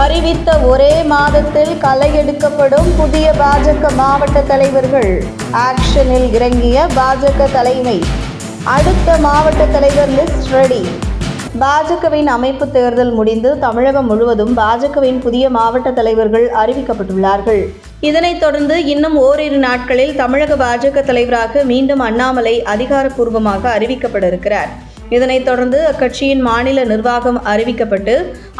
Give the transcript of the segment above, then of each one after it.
அறிவித்த ஒரே மாதத்தில் களை எடுக்கப்படும் புதிய பாஜக மாவட்ட தலைவர்கள். ஆக்ஷனில் இறங்கிய பாஜக தலைமை. அடுத்த மாவட்ட தலைவர் லிஸ்ட் ரெடி. பாஜகவின் அமைப்பு தேர்தல் முடிந்து தமிழகம் முழுவதும் பாஜகவின் புதிய மாவட்ட தலைவர்கள் அறிவிக்கப்பட்டுள்ளார்கள். இதனைத் தொடர்ந்து இன்னும் ஓரிரு நாட்களில் தமிழக பாஜக தலைவராக மீண்டும் அண்ணாமலை அதிகாரப்பூர்வமாக அறிவிக்கப்பட இருக்கிறார் இதனைத் தொடர்ந்து அக்கட்சியின் மாநில நிர்வாகம் அறிவிக்கப்பட்டு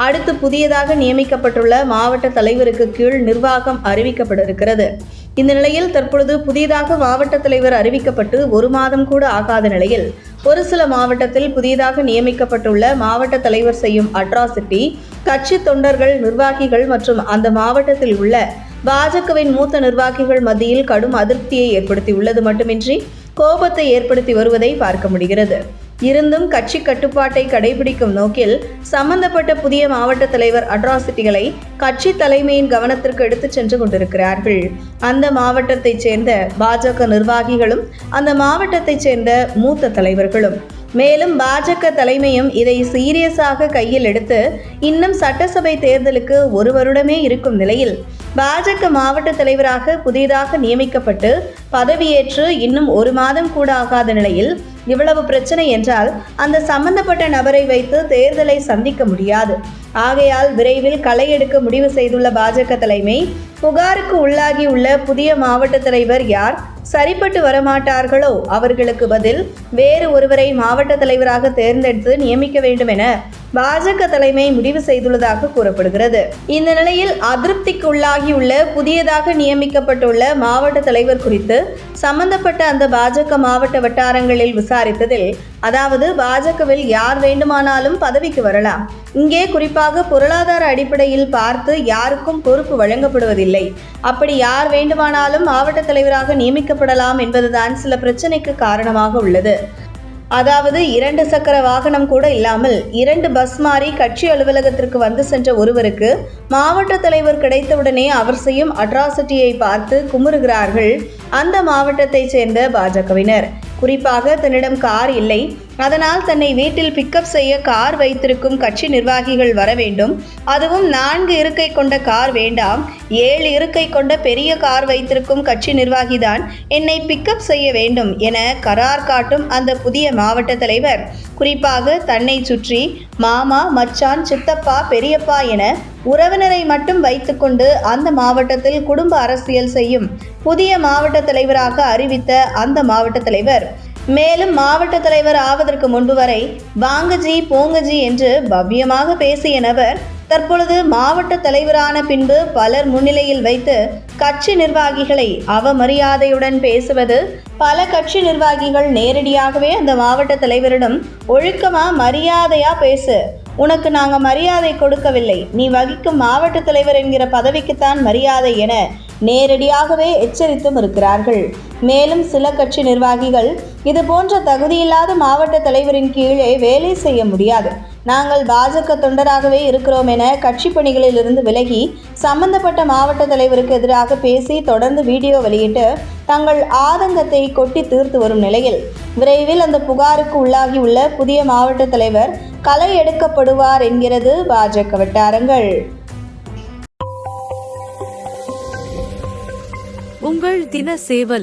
அடுத்து புதியதாக நியமிக்கப்பட்டுள்ள மாவட்ட தலைவருக்கு கீழ் நிர்வாகம் அறிவிக்கப்பட இருக்கிறது இந்த நிலையில் தற்பொழுது புதியதாக மாவட்ட தலைவர் அறிவிக்கப்பட்டு ஒரு மாதம் கூட ஆகாத நிலையில் ஒரு சில மாவட்டத்தில் புதியதாக நியமிக்கப்பட்டுள்ள மாவட்ட தலைவர் செய்யும் அட்ராசிட்டி கட்சி தொண்டர்கள் நிர்வாகிகள் மற்றும் அந்த மாவட்டத்தில் உள்ள பாஜகவின் மூத்த நிர்வாகிகள் மத்தியில் கடும் அதிருப்தியை ஏற்படுத்தியுள்ளது மட்டுமின்றி கோபத்தை ஏற்படுத்தி வருவதை பார்க்க முடிகிறது. இருந்தும் கட்சி கட்டுப்பாட்டை கடைபிடிக்கும் நோக்கில் சம்பந்தப்பட்ட புதிய மாவட்ட தலைவர் அட்ராசிட்டிகளை கட்சி தலைமையின் கவனத்திற்கு எடுத்துச் சென்று கொண்டிருக்கிறார்கள். அந்த மாவட்டத்தைச் சேர்ந்த பாஜக நிர்வாகிகளும் அந்த மாவட்டத்தைச் சேர்ந்த மூத்த தலைவர்களும். மேலும் பாஜக தலைமையும் இதை சீரியஸாக கையில் எடுத்து இன்னும் சட்டசபை தேர்தலுக்கு ஒரு வருடமே இருக்கும் நிலையில் பாஜக மாவட்ட தலைவராக புதிதாக நியமிக்கப்பட்டு பதவியேற்று இன்னும் ஒரு மாதம் கூட ஆகாத நிலையில் இவ்வளவு பிரச்சனை என்றால் அந்த சம்பந்தப்பட்ட நபரை வைத்து தேர்தலை சந்திக்க முடியாது. ஆகையால் விரைவில் களை எடுக்க முடிவு செய்துள்ள பாஜக தலைமை புகாருக்கு உள்ளாகியுள்ள புதிய மாவட்ட தலைவர் யார் சரிப்பட்டு வரமாட்டார்களோ அவர்களுக்கு பதில் வேறு ஒருவரை மாவட்ட தலைவராக தேர்ந்தெடுத்து நியமிக்க வேண்டும் என பாஜக தலைமை முடிவு செய்துள்ளதாக கூறப்படுகிறது. இந்த நிலையில் அதிருப்திக்கு உள்ளாகியுள்ள புதியதாக நியமிக்கப்பட்டுள்ள மாவட்ட தலைவர் குறித்து சம்பந்தப்பட்ட அந்த பாஜக மாவட்ட வட்டாரங்களில் விசாரித்ததில் அதாவது பாஜகவில் யார் வேண்டுமானாலும் பதவிக்கு வரலாம். இங்கே குறிப்பாக பொருளாதார அடிப்படையில் பார்த்து யாருக்கும் பொறுப்பு வழங்கப்படுவதில்லை. அப்படி யார் வேண்டுமானாலும் மாவட்ட தலைவராக நியமிக்கப்படலாம் என்பதுதான் சில பிரச்சனைக்கு காரணமாக உள்ளது. அதாவது இரண்டு சக்கர வாகனம் கூட இல்லாமல் இரண்டு பஸ் மாறி கட்சி அலுவலகத்திற்கு வந்து சென்ற ஒருவருக்கு மாவட்ட தலைவர் கிடைத்தவுடனே அவர் செய்யும் அட்ராசிட்டியை பார்த்து குமுறுகிறார்கள். அந்த மாவட்டத்தைச் சேர்ந்த பாஜகவினர். குறிப்பாக தன்னிடம் கார் இல்லை. அதனால் தன்னை வீட்டில் பிக்கப் செய்ய கார் வைத்திருக்கும் கட்சி நிர்வாகிகள் வர வேண்டும். அதுவும் நான்கு இருக்கை கொண்ட கார் வேண்டாம். ஏழு இருக்கை கொண்ட பெரிய கார் வைத்திருக்கும் கட்சி நிர்வாகிதான் என்னை பிக்கப் செய்ய வேண்டும் என கரார் காட்டும் அந்த புதிய மாவட்ட தலைவர். குறிப்பாக தன்னை சுற்றி மாமா மச்சான் சித்தப்பா பெரியப்பா என உறவினரை மட்டும் வைத்துக்கொண்டு அந்த மாவட்டத்தில் குடும்ப அரசியல் செய்யும் புதிய மாவட்ட தலைவராக அறிவித்த அந்த மாவட்ட தலைவர். மேலும் மாவட்ட தலைவர் ஆவதற்கு முன்பு வரை வாங்கஜி போங்கஜி என்று பவ்யமாக பேசிய நபர் தற்பொழுது மாவட்ட தலைவரான பின்பு பலர் முன்னிலையில் வைத்து கட்சி நிர்வாகிகளை அவமரியாதையுடன் பேசுவது பல கட்சி நிர்வாகிகள் நேரடியாகவே அந்த மாவட்ட தலைவரிடம் ஒழுக்கமா மரியாதையா பேசு. உனக்கு நாங்கள் மரியாதை கொடுக்கவில்லை. நீ வகிக்கும் மாவட்ட தலைவர் என்கிற பதவிக்குத்தான் மரியாதை என நேரடியாகவே எச்சரித்தும் இருக்கிறார்கள். மேலும் சில கட்சி நிர்வாகிகள் இது போன்ற தகுதியில்லாத மாவட்ட தலைவரின் கீழே வேலை செய்ய முடியாது. நாங்கள் பாஜக தொண்டராகவே இருக்கிறோம் என கட்சி பணிகளில் இருந்து விலகி சம்பந்தப்பட்ட மாவட்ட தலைவருக்கு எதிராக பேசி தொடர்ந்து வீடியோ வெளியிட்டு தங்கள் ஆதங்கத்தை கொட்டி தீர்த்து வரும் நிலையில் விரைவில் அந்த புகாருக்கு உள்ளாகியுள்ள புதிய மாவட்ட தலைவர் களை எடுக்கப்படுவார் என்கிறது பாஜக வட்டாரங்கள். உங்கள் தின சேவல்